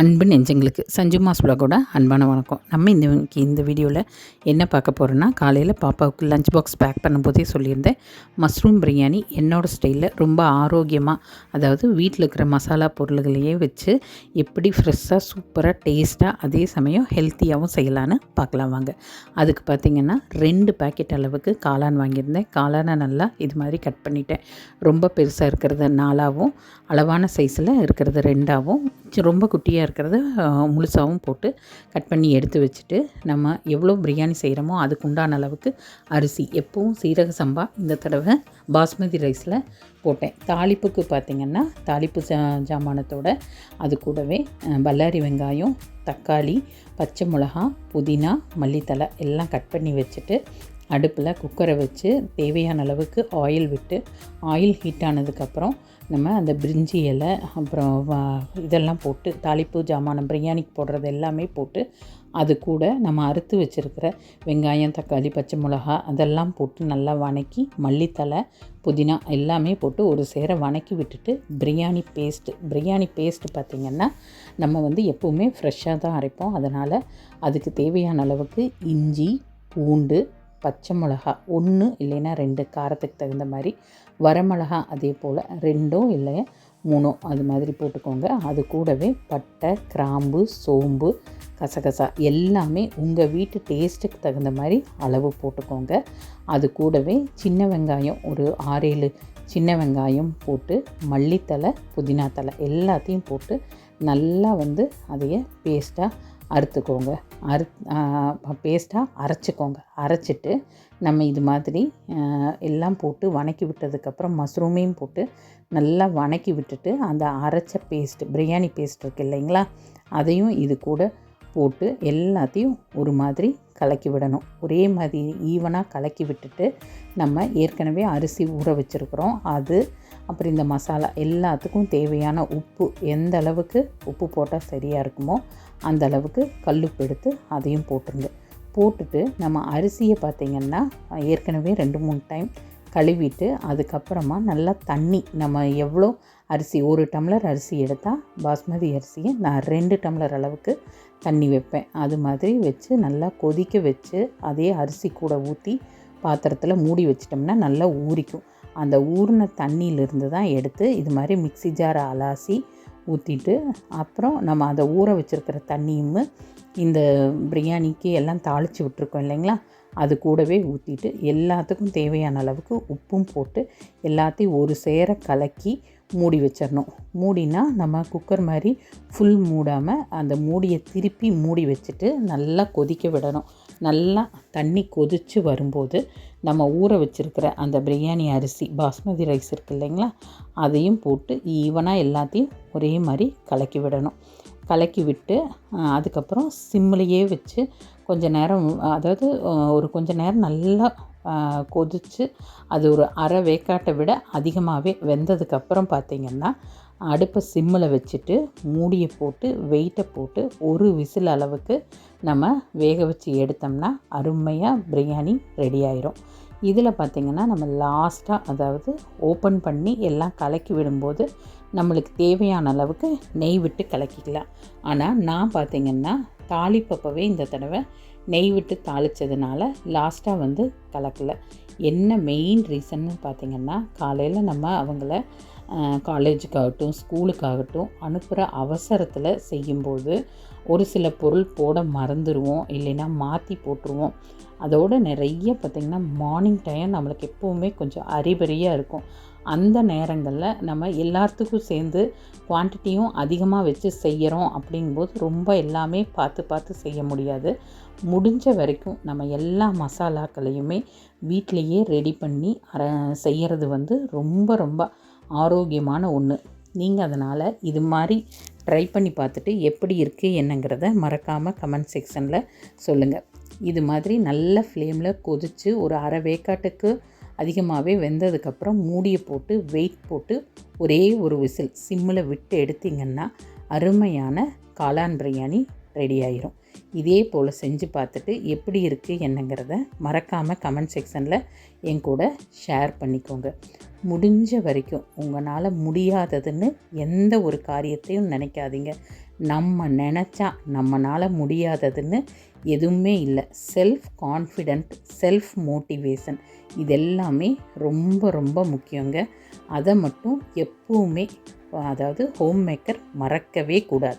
அன்பு நெஞ்சங்களுக்கு சஞ்சு மாஸ் கூட அன்பான வணக்கம். நம்ம இந்த இந்த வீடியோவில் என்ன பார்க்க போகிறோன்னா காலையில் பாப்பாவுக்கு லஞ்ச் பாக்ஸ் பேக் பண்ணும்போதே சொல்லியிருந்தேன். மஷ்ரூம் பிரியாணி என்னோடய ஸ்டைலில் ரொம்ப ஆரோக்கியமாக அதாவது வீட்டில் இருக்கிற மசாலா பொருள்களையே வச்சு எப்படி ஃப்ரெஷ்ஷாக சூப்பராக டேஸ்ட்டாக அதே சமயம் ஹெல்த்தியாகவும் செய்யலான்னு பார்க்கலாம் வாங்க. அதுக்கு பார்த்திங்கன்னா ரெண்டு பேக்கெட் அளவுக்கு காளான் வாங்கியிருந்தேன். காளானை நல்லா இது மாதிரி கட் பண்ணிட்டேன். ரொம்ப பெருசாக இருக்கிறத நாலாகவும் அளவான சைஸில் இருக்கிறது ரெண்டாகவும் ரொம்ப குட்டியாக இருக்கிறத முழுசாகவும் போட்டு கட் பண்ணி எடுத்து வச்சுட்டு நம்ம எவ்வளோ பிரியாணி செய்கிறோமோ அதுக்குண்டான அளவுக்கு அரிசி எப்பவும் சீரக சம்பா இந்த தடவை பாஸ்மதி ரைஸில் போட்டேன். தாளிப்புக்கு பார்த்திங்கன்னா தாளிப்பு ஜா ஜாமானத்தோட அது கூடவே பல்லாரி வெங்காயம் தக்காளி பச்சை மிளகா புதினா மல்லித்தலை எல்லாம் கட் பண்ணி வச்சுட்டு அடுப்பில் குக்கரை வச்சு தேவையான அளவுக்கு ஆயில் விட்டு ஆயில் ஹீட் ஆனதுக்கப்புறம் நம்ம அந்த பிரிஞ்சி இலை அப்புறம் இதெல்லாம் போட்டு தாளிப்பு ஜாமானம் பிரியாணிக்கு போடுறது எல்லாமே போட்டு அது கூட நம்ம அறுத்து வச்சுருக்கிற வெங்காயம் தக்காளி பச்சை மிளகா அதெல்லாம் போட்டு நல்லா வணக்கி மல்லித்தலை புதினா எல்லாமே போட்டு ஒரு சேர வணக்கி விட்டுட்டு பிரியாணி பேஸ்ட்டு பிரியாணி பேஸ்ட்டு பார்த்திங்கன்னா நம்ம வந்து எப்போவுமே ஃப்ரெஷ்ஷாக தான் அரைப்போம். அதனால் அதுக்கு தேவையான அளவுக்கு இஞ்சி பூண்டு பச்சை மிளகா ஒன்று இல்லைன்னா ரெண்டு காரத்துக்கு தகுந்த மாதிரி வரமிளகா அதே போல் ரெண்டும் இல்லை மூணும் அது மாதிரி போட்டுக்கோங்க. அது கூடவே பட்டை கிராம்பு சோம்பு கசகசா எல்லாமே உங்கள் வீட்டு டேஸ்ட்டுக்கு தகுந்த மாதிரி அளவு போட்டுக்கோங்க. அது கூடவே சின்ன வெங்காயம் ஒரு ஆறேழு சின்ன வெங்காயம் போட்டு மல்லித்தலை புதினா தலை எல்லாத்தையும் போட்டு நல்லா வந்து அதைய பேஸ்ட்டாக அறுத்துக்கோங்க. அறு பேஸ்ட்டாக அரைச்சிக்கோங்க. அரைச்சிட்டு நம்ம இது மாதிரி எல்லாம் போட்டு வணக்கி விட்டதுக்கப்புறம் மஷ்ரூமையும் போட்டு நல்லா வணக்கி விட்டுட்டு அந்த அரைச்ச பேஸ்ட் பிரியாணி பேஸ்ட் இருக்குது இல்லைங்களா? அதையும் இது கூட போட்டு எல்லாத்தையும் ஒரு மாதிரி கலக்கி விடணும். ஒரே மாதிரி ஈவனாக கலக்கி விட்டுட்டு நம்ம ஏற்கனவே அரிசி ஊற வச்சுருக்குறோம். அது அப்புறம் இந்த மசாலா எல்லாத்துக்கும் தேவையான உப்பு எந்த அளவுக்கு உப்பு போட்டால் சரியாக இருக்குமோ அந்த அளவுக்கு கல்லுப்பு எடுத்து அதையும் போட்டுருங்க. போட்டுட்டு நம்ம அரிசியை பார்த்திங்கன்னா ஏற்கனவே ரெண்டு மூணு டைம் கழுவிட்டு அதுக்கப்புறமா நல்லா தண்ணி நம்ம எவ்வளோ அரிசி ஒரு டம்ளர் அரிசி எடுத்தால் பாஸ்மதி அரிசியை நான் ரெண்டு டம்ளர் அளவுக்கு தண்ணி வைப்பேன். அது மாதிரி வச்சு நல்லா கொதிக்க வச்சு அதே அரிசி கூட ஊற்றி பாத்திரத்தில் மூடி வச்சிட்டோம்னா நல்லா ஊறிக்கும். அந்த ஊறின தண்ணியிலிருந்து தான் எடுத்து இது மாதிரி மிக்சி ஜாரை அலாசி ஊற்றிட்டு அப்புறம் நம்ம அதை ஊற வச்சுருக்கிற தண்ணியும் இந்த பிரியாணிக்கு எல்லாம் தாளித்து விட்ருக்கோம் இல்லைங்களா? அது கூடவே ஊற்றிட்டு எல்லாத்துக்கும் தேவையான அளவுக்கு உப்பும் போட்டு எல்லாத்தையும் ஒரு சேர கலக்கி மூடி வச்சிடணும் மூடினா நம்ம குக்கர் மாதிரி ஃபுல் மூடாமல் அந்த மூடியை திருப்பி மூடி வச்சுட்டு நல்லா கொதிக்க விடணும். நல்லா தண்ணி கொதித்து வரும்போது நம்ம ஊற வச்சுருக்கிற அந்த பிரியாணி அரிசி பாஸ்மதி ரைஸ் இருக்குது இல்லைங்களா? அதையும் போட்டு ஈவனாக எல்லாத்தையும் ஒரே மாதிரி கலக்கி விடணும். கலக்கி விட்டு அதுக்கப்புறம் சிம்மிலையே வச்சு கொஞ்சம் நேரம் அதாவது ஒரு கொஞ்சம் நேரம் நல்லா கொதித்து அது ஒரு அரை வேக்காட்டை விட அதிகமாகவே வெந்ததுக்கப்புறம் பார்த்திங்கன்னா அடுப்பை சிம்மில் வச்சுட்டு மூடியை போட்டு வெயிட்டை போட்டு ஒரு விசில் அளவுக்கு நம்ம வேக வச்சு எடுத்தோம்னா அருமையாக பிரியாணி ரெடி ஆயிரும். இதில் பார்த்திங்கன்னா நம்ம லாஸ்ட்டாக அதாவது ஓப்பன் பண்ணி எல்லாம் கலக்கி விடும்போது நம்மளுக்கு தேவையான அளவுக்கு நெய் விட்டு கலக்கிக்கலாம். ஆனால் நான் பார்த்திங்கன்னா தாளிப்பப்பவே இந்த தடவை நெய் விட்டு தாளித்ததுனால லாஸ்ட்டாக வந்து கலக்கலை. என்ன மெயின் ரீசன்னு பார்த்திங்கன்னா காலையில் நம்ம அவங்கள காலேஜுக்காகட்டும் ஸ்கூலுக்காகட்டும் அனுப்புகிற அவசரத்தில் செய்யும்போது ஒரு சில பொருள் போட மறந்துடுவோம் இல்லைன்னா மாற்றி போட்டுருவோம். அதோடு நிறைய பார்த்திங்கன்னா மார்னிங் டைம் நம்மளுக்கு எப்போவுமே கொஞ்சம் அறிபறியாக இருக்கும். அந்த நேரங்களில் நம்ம எல்லாத்துக்கும் சேர்ந்து குவான்டிட்டியும் அதிகமாக வச்சு செய்கிறோம் அப்படிங்கும்போது ரொம்ப எல்லாமே பார்த்து பார்த்து செய்ய முடியாது. முடிஞ்ச வரைக்கும் நம்ம எல்லா மசாலாக்களையுமே வீட்டிலையே ரெடி பண்ணி அர செய்கிறது வந்து ரொம்ப ரொம்ப ஆரோக்கியமான ஒன்று நீங்கள் அதனால் இது மாதிரி ட்ரை பண்ணி பார்த்துட்டு எப்படி இருக்குது என்னங்கிறத மறக்காமல் கமெண்ட் செக்ஷனில் சொல்லுங்கள் இது மாதிரி நல்ல ஃப்ளேமில் கொதித்து ஒரு அரை வேக்காட்டுக்கு அதிகமாகவே வெந்ததுக்கப்புறம் மூடியை போட்டு வெயிட் போட்டு ஒரே ஒரு விசில் சிம்மில் விட்டு எடுத்திங்கன்னா அருமையான காளான் பிரியாணி ரெடி ஆயிரும். இதே போல் செஞ்சு பார்த்துட்டு எப்படி இருக்குது என்னங்கிறத மறக்காமல் கமெண்ட் செக்ஷனில் என் கூட ஷேர் பண்ணிக்கோங்க. முடிஞ்ச வரைக்கும் உங்களால் முடியாததுன்னு எந்த ஒரு காரியத்தையும் நினைக்காதீங்க. நம்ம நினச்சா நம்மளால் முடியாததுன்னு எதுவுமே இல்லை. செல்ஃப் கான்ஃபிடென்ட் செல்ஃப் மோட்டிவேஷன் இது எல்லாமே ரொம்ப ரொம்ப முக்கியங்க. அதை மட்டும் எப்பவுமே அதாவது ஹோம் மேக்கர் மறக்கவே கூடாது.